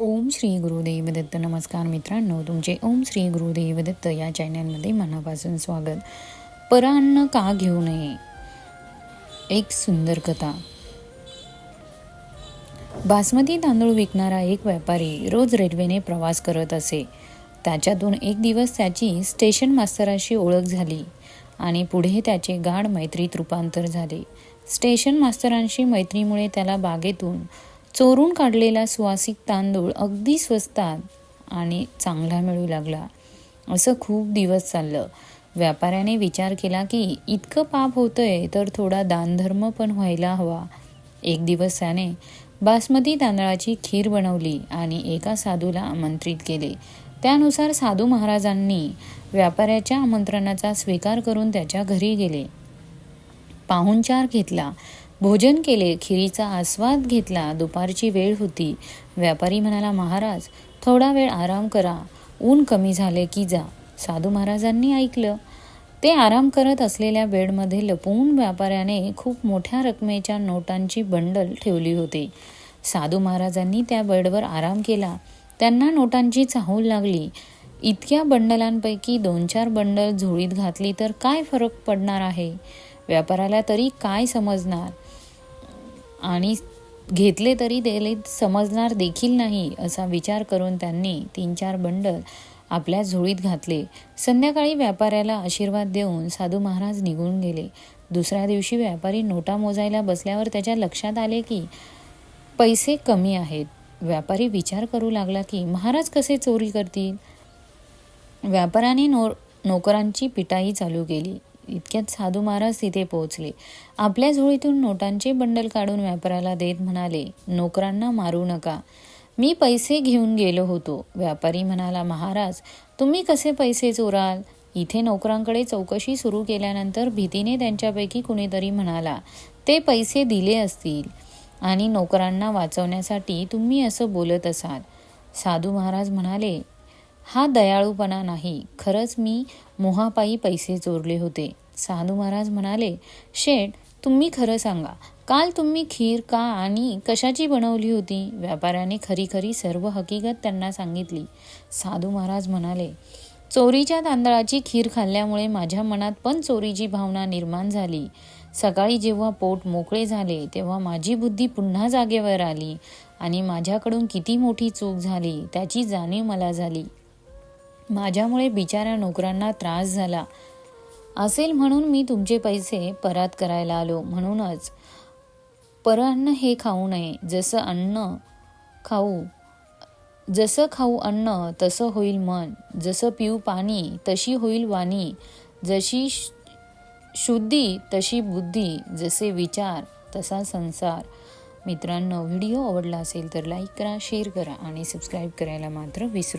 ओम श्री गुरुदेव दत्त नमस्कार मित्रांनो तुमचे ओम श्री गुरुदेव दत्त या चॅनलमध्ये मनापासून स्वागत. परान्न का घेऊ नये? एक सुंदर कथा. बासमती तांदूळ विकणारा एक व्यापारी रोज रेल्वेने प्रवास करत असे. त्याच्यातून एक दिवस त्याची स्टेशन मास्तराशी ओळख झाली आणि पुढे त्याचे गाढ मैत्रीत रूपांतर झाले. स्टेशन मास्तरांशी मैत्रीमुळे त्याला बागेतून चोरून काढलेला सुवासिक तांदूळ अगदी स्वस्तात आणि चांगला मिळू लागला. असं खूप दिवस चाललं. व्यापाऱ्याने विचार केला की इतकं पाप होतंय तर थोडा दानधर्म पण व्हायला हवा. एक दिवस त्याने बासमती तांदळाची खीर बनवली आणि एका साधूला आमंत्रित केले. त्यानुसार साधू महाराजांनी व्यापाऱ्याच्या आमंत्रणाचा स्वीकार करून त्याच्या घरी गेले. पाहुणचार घेतला. भोजन केले खिरीचा आस्वाद घेतला दुपारची वेळ होती. व्यापारी म्हणाला महाराज थोडा वेळ आराम करा. ऊन कमी झाले की जा. साधू महाराजांनी ऐकलं. ते आराम करत असलेल्या बेडमध्ये लपवून व्यापाऱ्याने खूप मोठ्या रकमेच्या नोटांची बंडल ठेवली होती. साधू महाराजांनी त्या बेडवर आराम केला. त्यांना नोटांची चाहूल लागली. इतक्या बंडलांपैकी दोन चार बंडल झोळीत घातली तर काय फरक पडणार आहे? व्यापाराला तरी काय समजणार? आणि घेतले तरी त्याला समजणार देखील नाही असा विचार करून त्यांनी तीन चार बंडल आपल्या झोळीत घातले. संध्याकाळी व्यापाऱ्याला आशीर्वाद देऊन साधू महाराज निघून गेले. दुसऱ्या दिवशी व्यापारी नोटा मोजायला बसल्यावर त्याच्या लक्षात आले की पैसे कमी आहेत. व्यापारी विचार करू लागला की महाराज कसे चोरी करतील? व्यापाऱ्याने नो नोकरांची पिटाई चालू केली. इतक्यात साधू महाराज तिथे पोहोचले. आपल्या झोळीतून नोटांचे बंडल काढून व्यापाऱ्याला देत म्हणाले नोकरांना मारू नका. मी पैसे घेऊन गेलो होतो. व्यापारी म्हणाला महाराज तुम्ही कसे पैसे चोराल? इथे नोकरांकडे चौकशी सुरू केल्यानंतर भीतीने त्यांच्यापैकी कुणीतरी म्हणाला ते पैसे दिले असतील आणि नोकरांना वाचवण्यासाठी तुम्ही असं बोलत असाल. साधू महाराज म्हणाले हा दयाळूपणा नाही. खरंच मी मोहापायी पैसे चोरले होते. साधू महाराज म्हणाले शेठ तुम्ही खरं सांगा. काल तुम्ही खीर का आणि कशाची बनवली होती? व्यापाऱ्याने खरी खरी सर्व हकीकत त्यांना सांगितली. साधू महाराज म्हणाले चोरीच्या तांदळाची खीर खाल्ल्यामुळे माझ्या मनात पण चोरीची भावना निर्माण झाली. सकाळी जेव्हा पोट मोकळे झाले तेव्हा माझी बुद्धी पुन्हा जागेवर आली आणि माझ्याकडून किती मोठी चूक झाली त्याची जाणीव मला झाली. माझ्यामुळे बिचाऱ्या नोकरांना त्रास झाला. असेल म्हणून मी तुमचे पैसे परत करायला आलो म्हणूनच. परअन्न हे खाऊ नये. जसं अन्न खाऊ जसं खाऊ अन्न तसं होईल मन. जसं पिऊ पाणी तशी होईल वाणी. जशी शुद्धी तशी बुद्धी. जसे विचार तसा संसार. मित्रांनो व्हिडिओ आवडला असेल तर लाईक करा शेअर करा आणि सबस्क्राईब करायला मात्र विसरू